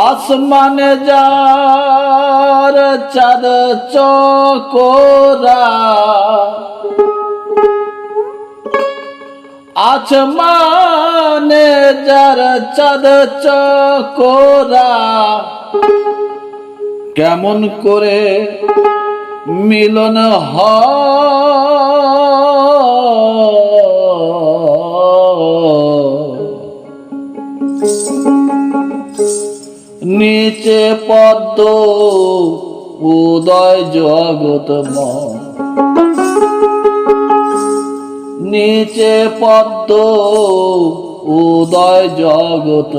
আসমানে যার চাঁদ চকোরা আসমানে যার চাঁদ চকোরা কেমন করে মিলন নিচে পদ্ম উদয় জগত নিচে পদ্ম উদয় জগত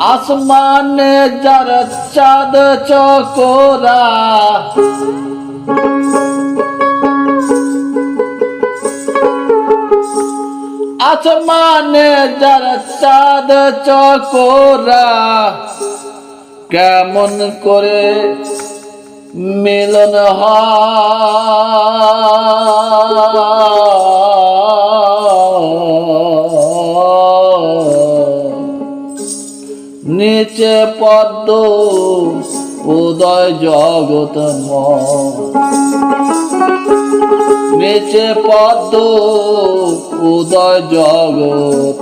আসমানে যার চাঁদ চকোরা। আসমানে যার চাঁদ চকোরা। কেমন করে মিলন হয়। নিচে পদ্ম উদয় জগত নিচে পদ্ম উদয় জগত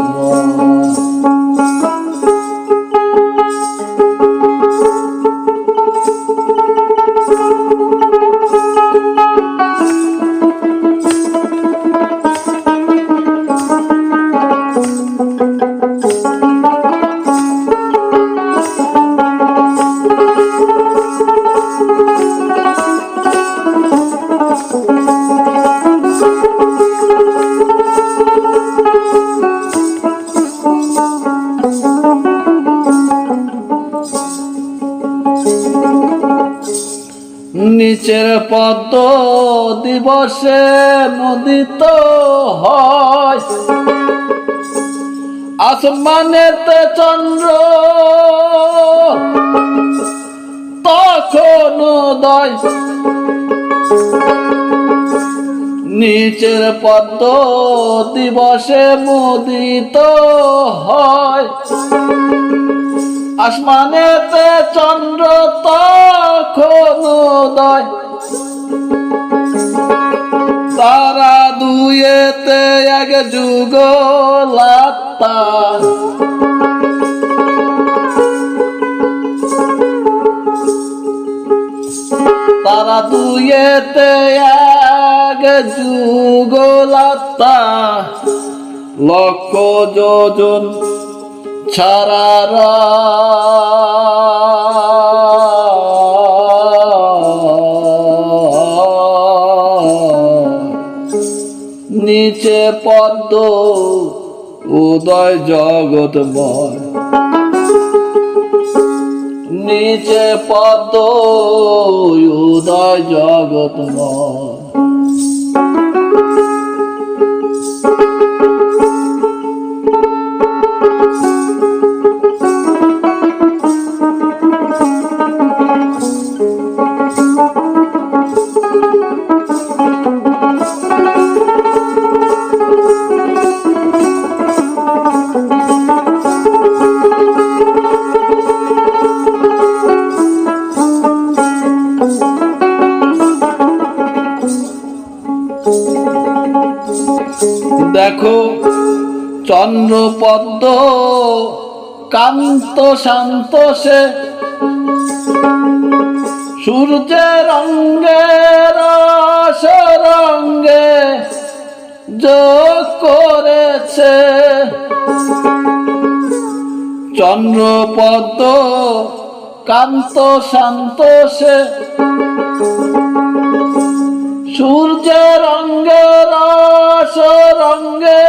নিচের পদ্ম দিবসে মুদিত হয়। আসমানেতে চন্দ্র তখন উদয় নিচের পদ্ম দিবসে মুদিত হয়। আসমানেতে চন্দ্র তখন উদয়। তারা দুয়েতে এক যুগ তারা দুয়েতে এক যুগ লাত্তা। লক্ষ যোজন নিচে পদ্ম উদয় জগৎময় নিচে পদ্ম উদয় জগৎময় চন্দ্রপদ্ম, কান্ত শান্ত সে। সূর্যের রঙ্গে রস রঙ্গে যোগ করেছে। চন্দ্রপদ্ম, কান্ত শান্ত সে। সূর্য রঙ্গে রস রঙ্গে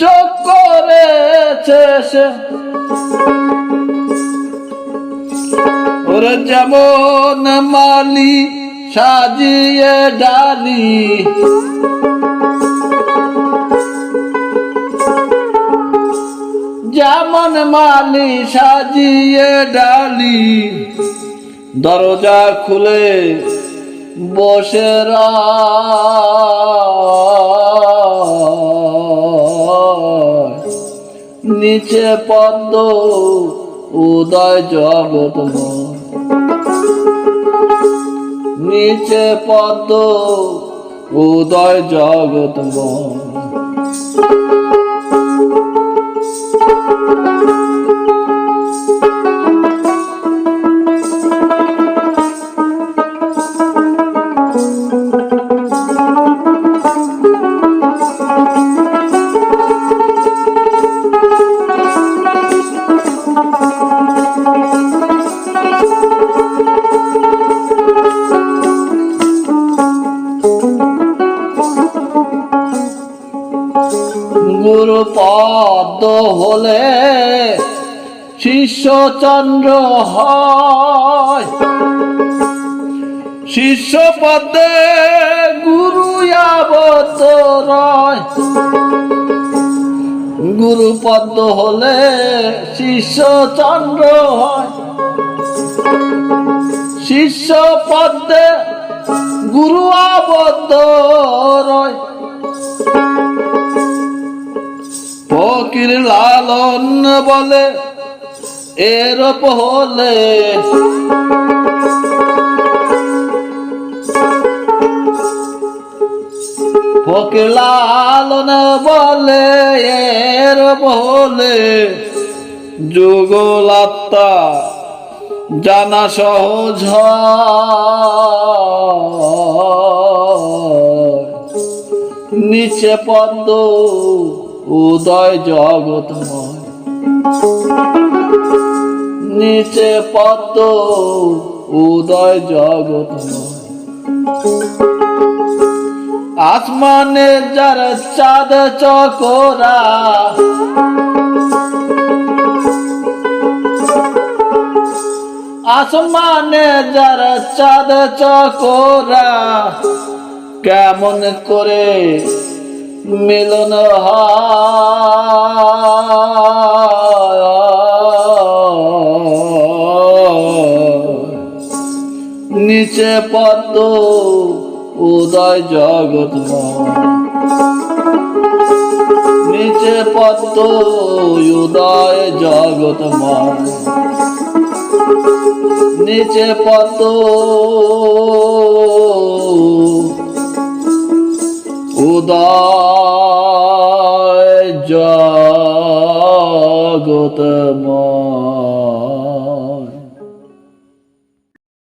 যোগ করেছে সে। যেমন মালি সাজিয়ে ডালি। যেমন মালি সাজিয়ে ডালি। দরজা খুলে বসে রয়। নিচে পদ্ম উদয় জগত নিচে পদ্ম উদয় জগত পদ্ম হলে শিষ্যচন্দ্র হয়। শিষ্য পদে গুরু আবদ্ধ রয়। গুরু হলে শিষ্যচন্দ্র হয়। শিষ্য পদ্মে গুরু আবদ্ধ রয়। ফকির লালন বলে এরপ হলে ফকির লালন বলে এরপ হলে যুগলাত্তা জানা সহজ নিচে পদ্ম উদয় জগতময় নিচে পদ্ম, উদয় জগতময় আসমানে যার চাঁদ চকরা, আসমানে যার চাঁদ চকরা, কেমন করে মিলন নিচে পদ্ম উদয় জগৎ নিচে পদ্ম উদয় জগৎ নিচে পদ্ম উদয় জগতময়